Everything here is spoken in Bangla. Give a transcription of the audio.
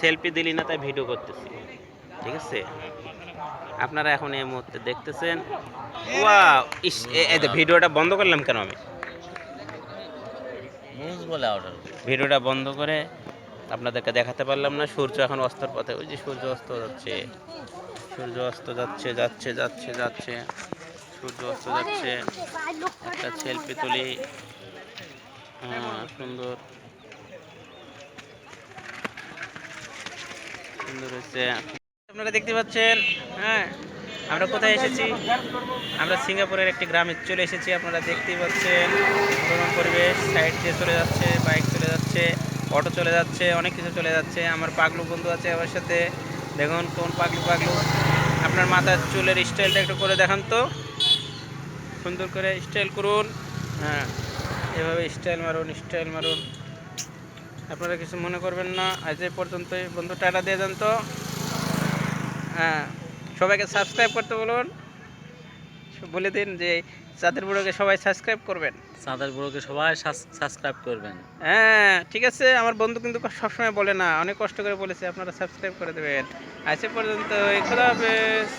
সেলফি দিলি না তাই ভিডিও করতেছি। ঠিক আছে? আপনারা এখন এই মুহূর্তে দেখতেছেন। ওয়াও ইস ভিডিওটা বন্ধ করলাম কেন আমি? ভিডিওটা বন্ধ করে আপনাদেরকে দেখাতে পারলাম না। সূর্য এখন অস্তর পথে। ওই যে সূর্য অস্ত যাচ্ছে। সূর্য অস্ত যাচ্ছে যাচ্ছে যাচ্ছে যাচ্ছে। সূর্য অস্ত যাচ্ছে। একটা সেলফি তুলি। হ্যাঁ সুন্দর। সুন্দর হয়েছে। আপনারা দেখতে পাচ্ছেন হ্যাঁ আমরা কোথায় এসেছি? আমরা সিঙ্গাপুরের একটি গ্রামে চলে এসেছি, আপনারা দেখতেই পাচ্ছেন। মনোরম পরিবেশ, সাইড দিয়ে চলে যাচ্ছে, বাইক চলে যাচ্ছে, অটো চলে যাচ্ছে, অনেক কিছু চলে যাচ্ছে। আমার পাগলু বন্ধু আছে আমার সাথে। দেখুন কোন পাগলু পাগলু। আপনার মাথার চুলের স্টাইলটা একটু করে দেখান তো। সুন্দর করে স্টাইল করুন। হ্যাঁ এভাবে স্টাইল মারুন স্টাইল মারুন। আপনারা কিছু মনে করবেন না। আজ এই পর্যন্তই। বন্ধু টাটা দিয়ে দেন তো। হ্যাঁ সবাইকে সাবস্ক্রাইব করতে বলুন। বলে দিন যে চাঁদের বুড়োকে সবাই সাবস্ক্রাইব করবেন। চাঁদের বুড়োকে সবাই সাবস্ক্রাইব করবেন। হ্যাঁ ঠিক আছে। আমার বন্ধু কিন্তু সবসময় বলে না। অনেক কষ্ট করে বলেছে আপনারা সাবস্ক্রাইব করে দেবেন। আজ এ পর্যন্ত খোদা হাফেজ।